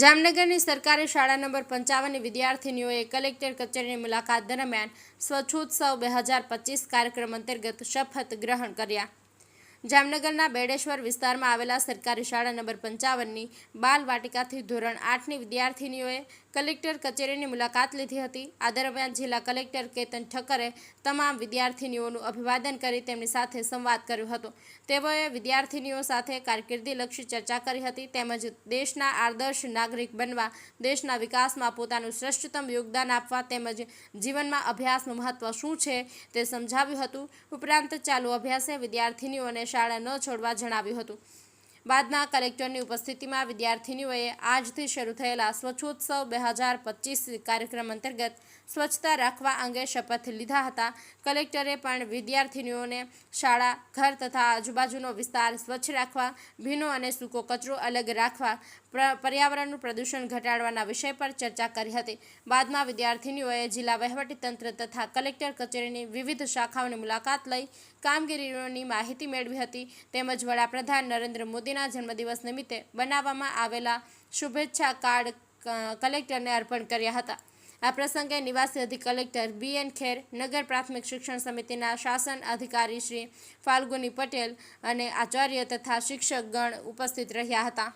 જામનગરની સરકારી શાળા નંબર પંચાવનની વિદ્યાર્થીનીઓએ કલેક્ટર કચેરીની મુલાકાત દરમિયાન સ્વચ્છોત્સવ બે હજાર પચીસ કાર્યક્રમ અંતર્ગત શપથ ગ્રહણ કર્યા. જામનગરના બેડેશ્વર વિસ્તારમાં આવેલા સરકારી શાળા નંબર પંચાવનની બાલ વાટિકાથી ધોરણ આઠની વિદ્યાર્થીનીઓએ કલેક્ટર કચેરીની મુલાકાત લીધી હતી. આ દરમિયાન જિલ્લા કલેક્ટર કેતન ઠક્કરે તમામ વિદ્યાર્થીનીઓનું અભિવાદન કરી તેમની સાથે સંવાદ કર્યો હતો. તેઓએ વિદ્યાર્થીનીઓ સાથે કારકિર્દીલક્ષી ચર્ચા કરી હતી તેમજ દેશના આદર્શ નાગરિક બનવા, દેશના વિકાસમાં પોતાનું શ્રેષ્ઠતમ યોગદાન આપવા તેમજ જીવનમાં અભ્યાસનું મહત્વ શું છે તે સમજાવ્યું હતું. ઉપરાંત ચાલુ અભ્યાસે વિદ્યાર્થીનીઓને શાળા ન છોડવા જણાવ્યું હતું. બાદમાં કલેક્ટરની ઉપસ્થિતિમાં વિદ્યાર્થીનીઓએ આજથી શરૂ થયેલા સ્વચ્છોત્સવ બે હજાર પચીસ કાર્યક્રમ અંતર્ગત સ્વચ્છતા રાખવા અંગે શપથ લીધા હતા. કલેક્ટરે પણ વિદ્યાર્થીનીઓને શાળા, ઘર તથા આજુબાજુનો વિસ્તાર સ્વચ્છ રાખવા, ભીનો અને સૂકો કચરો અલગ રાખવા પર્યાવરણનું પ્રદૂષણ ઘટાડવાના વિષય પર ચર્ચા કરી હતી. બાદમાં વિદ્યાર્થીનીઓએ જિલ્લા વહીવટીતંત્ર તથા કલેક્ટર કચેરીની વિવિધ શાખાઓની મુલાકાત લઈ કામગીરીઓની માહિતી મેળવી હતી. તેમજ વડાપ્રધાન નરેન્દ્ર મોદીના જન્મદિવસ નિમિત્તે બનાવવામાં આવેલા શુભેચ્છા કાર્ડ કલેક્ટરને અર્પણ કર્યા હતા. આ પ્રસંગે નિવાસી અધિક કલેક્ટર બી એન ખેર, નગર પ્રાથમિક શિક્ષણ સમિતિના શાસન અધિકારી શ્રી ફાલ્ગુની પટેલ અને આચાર્ય તથા શિક્ષકગણ ઉપસ્થિત રહ્યા હતા.